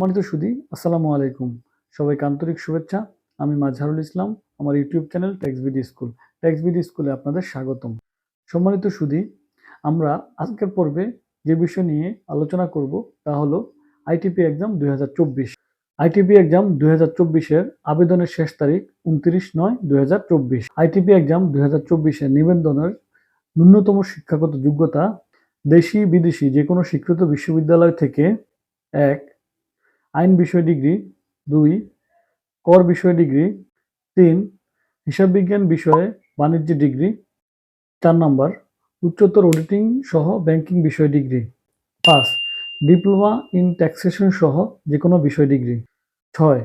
সম্মানিত সুদী আসসালামু আলাইকুম। সবাইকে আন্তরিক শুভেচ্ছা। আমি মাজহারুল ইসলাম, আমার YouTube channel tax BD school tax BD স্কুলে আপনাদের স্বাগতম। সম্মানিত সুদী আমরা আজকের পর্বে যে বিষয় নিয়ে আলোচনা করব তা হলো আইটিপি এক্সাম দুই হাজার চব্বিশ। আইটিপি এক্সাম দুই হাজার চব্বিশের আবেদনের শেষ তারিখ উনত্রিশ নয় দুই হাজার চব্বিশ। আইটিপি এক্সাম দুই হাজার চব্বিশের নিবন্ধনের ন্যূনতম শিক্ষাগত যোগ্যতা দেশি বিদেশি যে কোনো স্বীকৃত বিশ্ববিদ্যালয় থেকে এক আইন বিষয় ডিগ্রি দুই, কর বিষয় ডিগ্রি তিন, হিসাব বিজ্ঞান বিষয়ে বাণিজ্য ডিগ্রি চার নম্বর, উচ্চতর অডিটিং সহ ব্যাংকিং বিষয় ডিগ্রি পাঁচ, ডিপ্লোমা ইন ট্যাক্সেশন সহ যে কোনো বিষয় ডিগ্রি ছয়,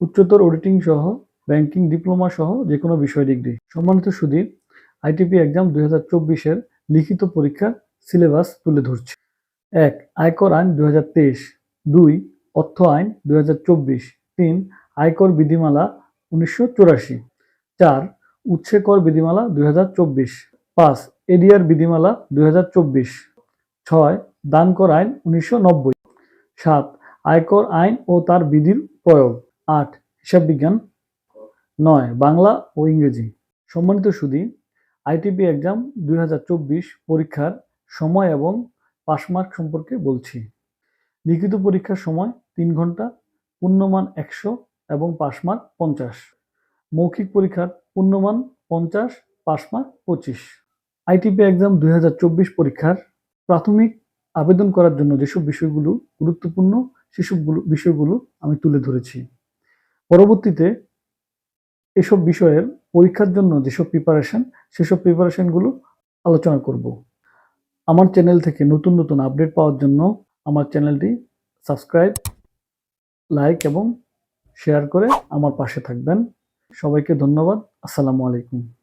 উচ্চতর অডিটিং সহ ব্যাংকিং ডিপ্লোমা সহ যে কোনো বিষয় ডিগ্রি সম্মানিত সুদীপ আইটিপি এক্সাম দুই হাজার চব্বিশের লিখিত পরীক্ষার সিলেবাস তুলে ধরছে। এক, আয়কর আইন দুই হাজার তেইশ। দুই অর্থ আইন চব্বিশ। তিন, আয়কর বিধিমালা উনিশশো চুরাশি। চার উচ্ছে কর বিধিমালা দুই হাজার চব্বিশ। পাঁচ, এডিআর বিধিমালা দুই হাজার চব্বিশ। ছয় দান কর আইন উনিশশো নব্বই। সাত, আয়কর আইন ও তার বিধির প্রয়োগ। আট, হিসাব বিজ্ঞান। নয়, বাংলা ও ইংরেজি। সম্মানিত সুদী আইটিপি এক্সাম দুই হাজার চব্বিশ পরীক্ষার সময় এবং পাসমার্ক সম্পর্কে বলছি। লিখিত পরীক্ষার সময় তিন ঘণ্টা, পূর্ণমান একশো এবং পাসমার্ক পঞ্চাশ। মৌখিক পরীক্ষার পূর্ণমান পঞ্চাশ, পাসমার্ক পঁচিশ। আইটিপি এক্সাম দুই হাজার চব্বিশ পরীক্ষার প্রাথমিক আবেদন করার জন্য যেসব বিষয়গুলো গুরুত্বপূর্ণ, সেসবগুলো বিষয়গুলো আমি তুলে ধরেছি। পরবর্তীতে এসব বিষয়ের পরীক্ষার জন্য যেসব প্রিপারেশন সেসব প্রিপারেশনগুলো আলোচনা করব। আমার চ্যানেল থেকে নতুন নতুন আপডেট পাওয়ার জন্য আমার চ্যানেলটি সাবস্ক্রাইব লাইক এবং শেয়ার করে আমার পাশে থাকবেন। সবাইকে ধন্যবাদ। আসসালামু আলাইকুম।